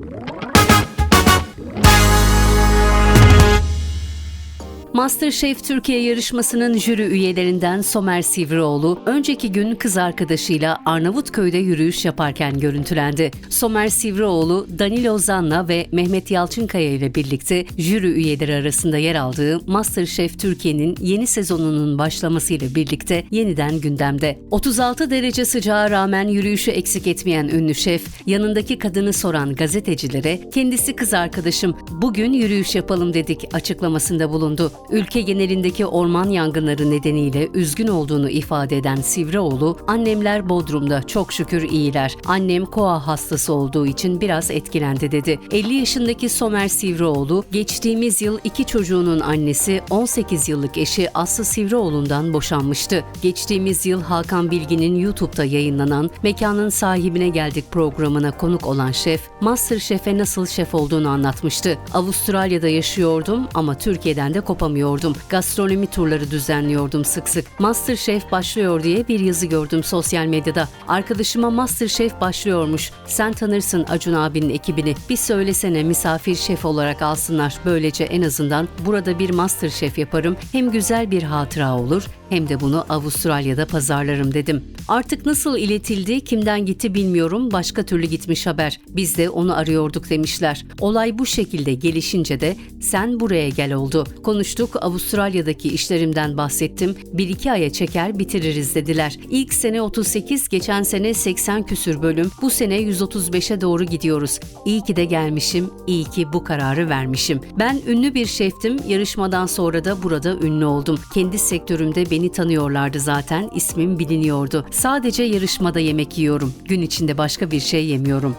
you Masterchef Türkiye yarışmasının jüri üyelerinden Somer Sivrioğlu, önceki gün kız arkadaşıyla Arnavutköy'de yürüyüş yaparken görüntülendi. Somer Sivrioğlu, Danilo Zanna ve Mehmet Yalçınkaya ile birlikte jüri üyeleri arasında yer aldığı Masterchef Türkiye'nin yeni sezonunun başlamasıyla birlikte yeniden gündemde. 36 derece sıcağa rağmen yürüyüşü eksik etmeyen ünlü şef, yanındaki kadını soran gazetecilere kendisi kız arkadaşım bugün yürüyüş yapalım dedik açıklamasında bulundu. Ülke genelindeki orman yangınları nedeniyle üzgün olduğunu ifade eden Sivrioğlu, annemler Bodrum'da çok şükür iyiler. Annem koa hastası olduğu için biraz etkilendi dedi. 50 yaşındaki Somer Sivrioğlu, geçtiğimiz yıl iki çocuğunun annesi 18 yıllık eşi Aslı Sivrioğlu'ndan boşanmıştı. Geçtiğimiz yıl Hakan Bilgin'in YouTube'da yayınlanan Mekanın Sahibine Geldik programına konuk olan şef, Masterchef'e nasıl şef olduğunu anlatmıştı. Avustralya'da yaşıyordum ama Türkiye'den de kopamıyordum. Gastronomi turları düzenliyordum sık sık. Masterchef başlıyor diye bir yazı gördüm sosyal medyada. Arkadaşıma Masterchef başlıyormuş. Sen tanırsın Acun abinin ekibini. Bir söylesene misafir şef olarak alsınlar. Böylece en azından burada bir Masterchef yaparım. Hem güzel bir hatıra olur hem de bunu Avustralya'da pazarlarım dedim. Artık nasıl iletildi, kimden gitti bilmiyorum. Başka türlü gitmiş haber. Biz de onu arıyorduk demişler. Olay bu şekilde gelişince de sen buraya gel oldu. Konuştuk, Avustralya'daki işlerimden bahsettim. Bir iki aya çeker bitiririz dediler. İlk sene 38, geçen sene 80 küsür bölüm. Bu sene 135'e doğru gidiyoruz. İyi ki de gelmişim, iyi ki bu kararı vermişim. Ben ünlü bir şeftim. Yarışmadan sonra da burada ünlü oldum. Kendi sektörümde beni tanıyorlardı zaten. ismim biliniyordu. Sadece yarışmada yemek yiyorum. Gün içinde başka bir şey yemiyorum.